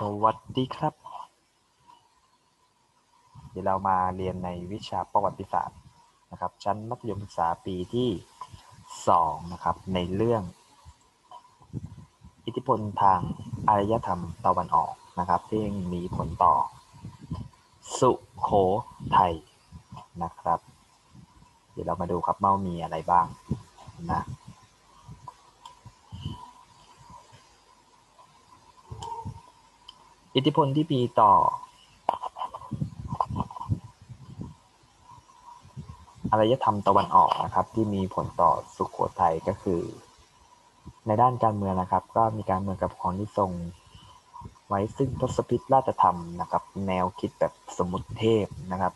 สวัสดีครับ เดี๋ยวเรามาเรียนในวิชาประวัติศาสตร์นะครับ ชั้นมัธยมศึกษาปีที่ 2 นะครับ ในเรื่อง อิทธิพลทางอารยธรรมตะวันออกนะครับ ที่มีผลต่อ สุโขทัยนะครับ เดี๋ยวเรามาดูครับเมามีอะไรบ้างนะ อิทธิพลที่มีต่ออารยธรรมตะวันออกนะครับ ที่มีผลต่อสุขโขทัยก็คือ ในด้านการเมืองนะครับ ก็มีการเมืองกับของที่ทรงไว้ซึ่งทศพิธราชธรรมนะครับ แนวคิดแบบสมุติเทพนะครับ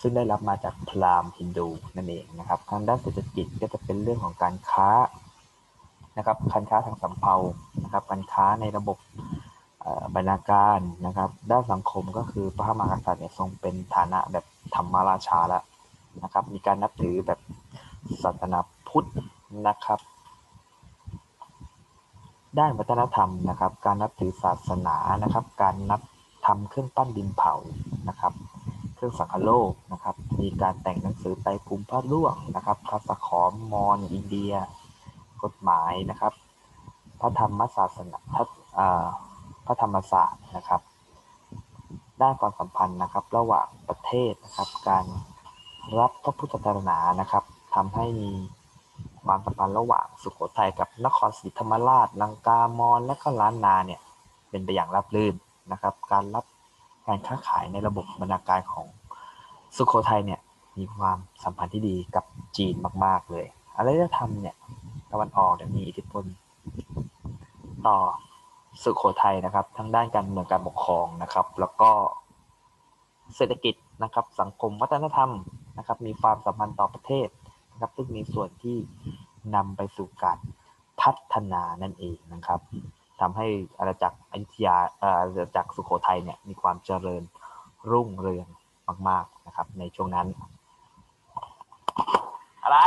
ซึ่งได้รับมาจากพราหมณ์ฮินดูนั่นเองนะครับทางด้านเศรษฐกิจก็จะเป็นเรื่องของการค้านะครับการค้าทางสำเภานะครับการค้าในระบบ บรรณาการนะครับ ด้านสังคมก็คือพระมหากษัตริย์เนี่ยทรงเป็นฐานะแบบธรรมราชาแล้วนะครับ มีการนับถือแบบศาสนาพุทธนะครับ ด้านวัฒนธรรมนะครับ การนับถือศาสนานะครับ การนับทำเครื่องปั้นดินเผานะครับ เครื่องสังคโลกนะครับ มีการแต่งหนังสือไตรภูมิพระร่วงนะครับพระสขอมมอญอินเดีย กฎหมายนะครับ พระธรรมศาสนาพระ ระธรรมศาสตร์นะครับ ด้านความสัมพันธ์นะครับ ระหว่างประเทศนะครับ การรับพระพุทธศาสนานะครับทำให้มีความสัมพันธ์ระหว่างสุโขทัยกับนครศรีธรรมราชลังกามอนและก็ล้านนาเนี่ยเป็นไปอย่างราบรื่นนะครับ การรับการค้าขายในระบบบรรณาการของสุโขทัยเนี่ยมีความสัมพันธ์ที่ดีกับจีนมาก ๆ เลยอารยธรรมเนี่ยตะวันออกเนี่ยมีอิทธิพลต่อ สุโขทัยนะครับ ทั้งด้านการเมืองการปกครองนะครับ แล้วก็เศรษฐกิจนะครับ สังคมวัฒนธรรมนะครับ มีความสัมพันธ์ต่อประเทศนะครับ ซึ่งมีส่วนที่นำไปสู่การพัฒนานั่นเองนะครับทำให้อาณาจักรอยุธยาอาณาจักรสุโขทัยเนี่ยมีความเจริญรุ่งเรืองมาก ๆนะครับ ในช่วงนั้น อะไร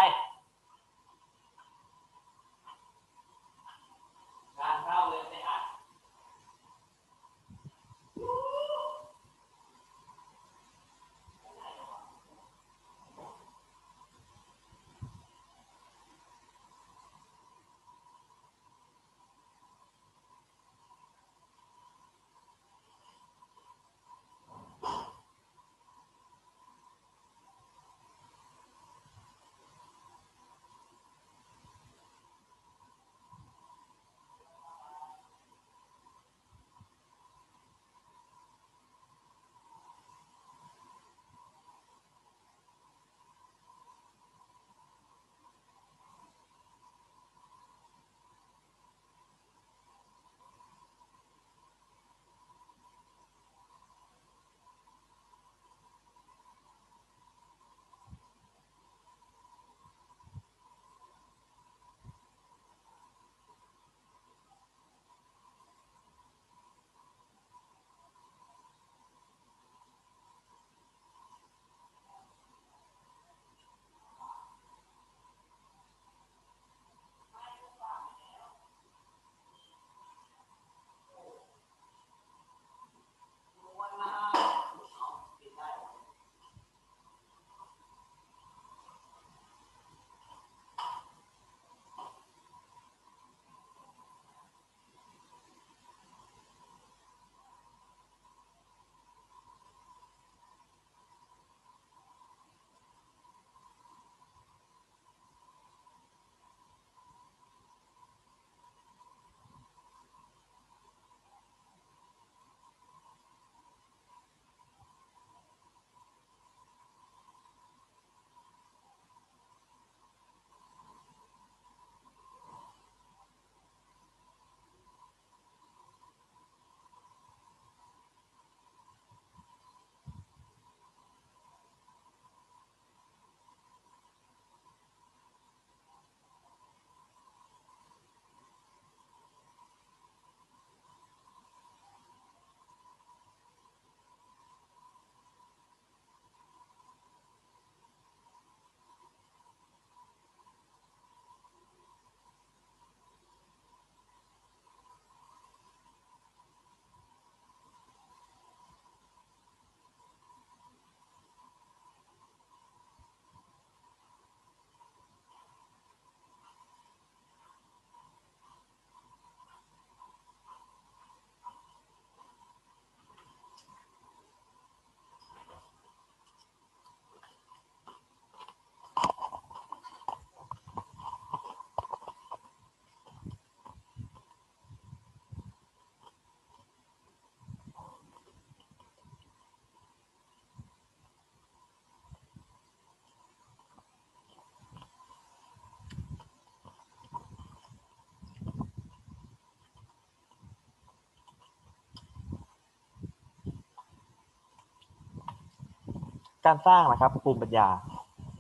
การสร้างนะครับภูมิปัญญา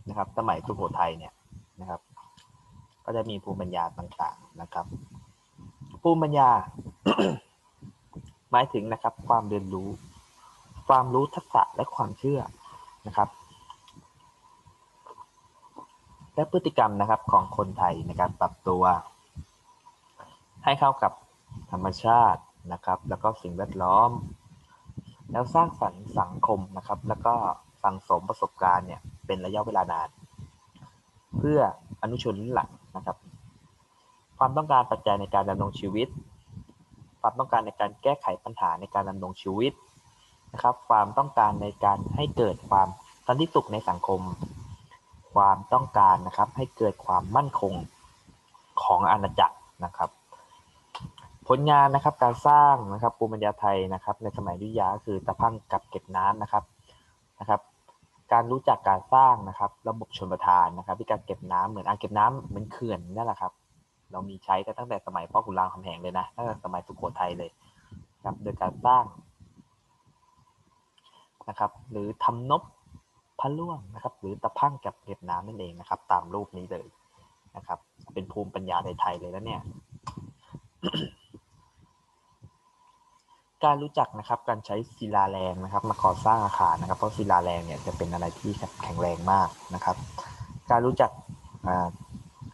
นะครับ สมัยสุโขทัยเนี่ยนะครับ ก็จะมีภูมิปัญญาต่างๆนะครับ ภูมิปัญญา หมายถึงนะครับ ความเรียนรู้ ความรู้ทักษะและความเชื่อนะครับ และพฤติกรรมนะครับของคนไทยในการปรับตัว ให้เข้ากับธรรมชาตินะครับ แล้วก็สิ่งแวดล้อม แล้วสร้างสรรค์สังคมนะครับ แล้วก็ สั่งสมประสบการณ์เนี่ยเป็นระยะเวลานาน เพื่ออนุชนหลังนะครับ ความต้องการปัจจัยในการดำรงชีวิต ความต้องการในการแก้ไขปัญหาในการดำรงชีวิตนะครับ ความต้องการในการให้เกิดความสันติสุขในสังคม ความต้องการนะครับให้เกิดความมั่นคงของอาณาจักรนะครับ ผลงานนะครับการสร้างนะครับภูมิปัญญาไทยนะครับ ในสมัยยุธยาคือตะพังกับเก็บน้ำนะครับ นะครับ การรู้จักการสร้างนะครับ ระบบชนประทานนะครับที่การเก็บน้ำเหมือนอ่างเก็บน้ำเหมือนเขื่อนนั่นแหละครับ เรามีใช้กันตั้งแต่สมัยพ่อขุนรามคำแหงเลยนะตั้งแต่สมัยสุโขทัยเลยครับโดยการสร้างนะครับ หรือทำนบพระล่วงนะครับ หรือตะพังกับเก็บน้ำนั่นเองนะครับ ตามรูปนี้เลยนะครับ เป็นภูมิปัญญาไทยๆเลยแล้วเนี่ย การรู้จักนะครับการใช้ศิลาแรงนะครับ มาก่อสร้างอาคารนะครับ เพราะศิลาแรงเนี่ยจะเป็นอะไรที่แข็งแรงมากนะครับ การรู้จัก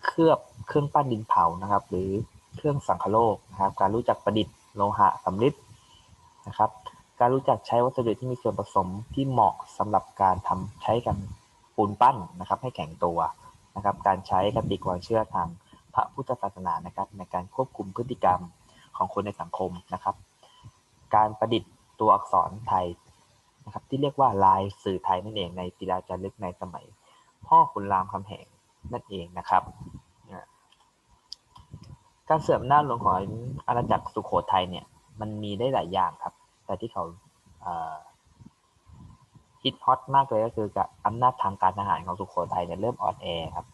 เคลือบเครื่องปั้นดินเผานะครับ หรือเครื่องสังคโลกนะครับ การรู้จักประดิษฐ์โลหะสำริดนะครับ การรู้จักใช้วัสดุที่มีส่วนผสมที่เหมาะสำหรับการทำใช้กันปูนปั้นนะครับ ให้แข็งตัวนะครับ การใช้คติความเชื่อทางพระพุทธศาสนานะครับ ในการควบคุมพฤติกรรมของคนในสังคมนะครับ การประดิษฐ์ตัวอักษรไทยนะครับที่เรียกว่าลายสื่อไทยนั่นเองในศิลาจารึกในสมัย พ่อขุนรามคำแหงนั่นเองนะครับ การเสื่อมหน้าจหลวงของอาณาจักรสุโขทัยเนี่ยมันมีได้หลายอย่างครับ แต่ที่เขาฮิตฮอตมากเลยก็คือกับอำนาจทางการทหารของสุโขทัยเนี่ยเริ่มอ่อนแอครับ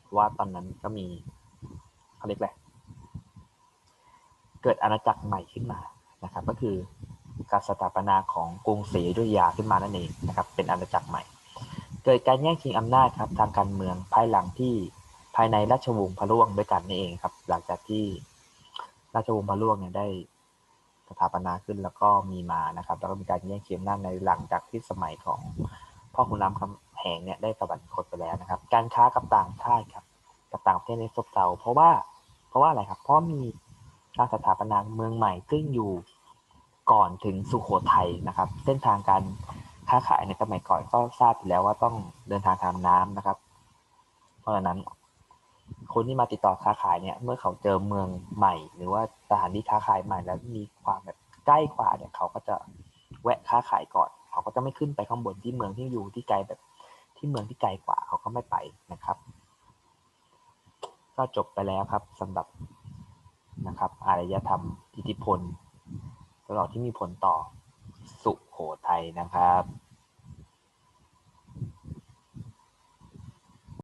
เพราะว่าตอนนั้นก็มีเขาเรียกอะไรเกิดอาณาจักรใหม่ขึ้นมา นะครับ ก็คือการสถาปนาของกรุงศรีอยุธยาขึ้นมานั่นเองนะครับ เป็นอาณาจักรใหม่ เกิดการแย่งชิงอำนาจครับทางการเมืองภายหลังที่ภายในราชวงศ์พะร่วงด้วยกันนี่เองครับ หลังจากที่ราชวงศ์พะร่วงเนี่ยได้สถาปนาขึ้นแล้วก็มีมานะครับ แล้วก็มีการแย่งชิงอำนาจในหลังจากที่สมัยของพ่อขุนรามคำแหงเนี่ยได้สวรรคตไปแล้วนะครับ การค้ากับต่างชาติครับกับต่างประเทศในซบเซาเพราะว่าเพราะว่าอะไรครับ เพราะมีการสถาปนาเมืองใหม่ซึ่งอยู่ ก่อนถึงสุโขทัยนะครับ เส้นทางการค้าขายในสมัยก่อนก็ทราบอยู่แล้วว่าต้องเดินทางทางน้ำนะครับ เพราะฉะนั้น คนที่มาติดต่อค้าขายเนี่ย เมื่อเขาเจอเมืองใหม่ หรือว่าสถานที่ค้าขายใหม่ แล้วมีความแบบใกล้กว่าเนี่ยเขาก็จะแวะค้าขายก่อน เขาก็จะไม่ขึ้นไปข้างบนที่เมืองที่อยู่ที่ไกลแบบที่เมืองที่ไกลกว่า เขาก็ไม่ไปนะครับ ก็จบไปแล้วครับสำหรับนะครับ อารยธรรมอิทธิพล ตลอดที่มีผลต่อสุโขทัยนะครับ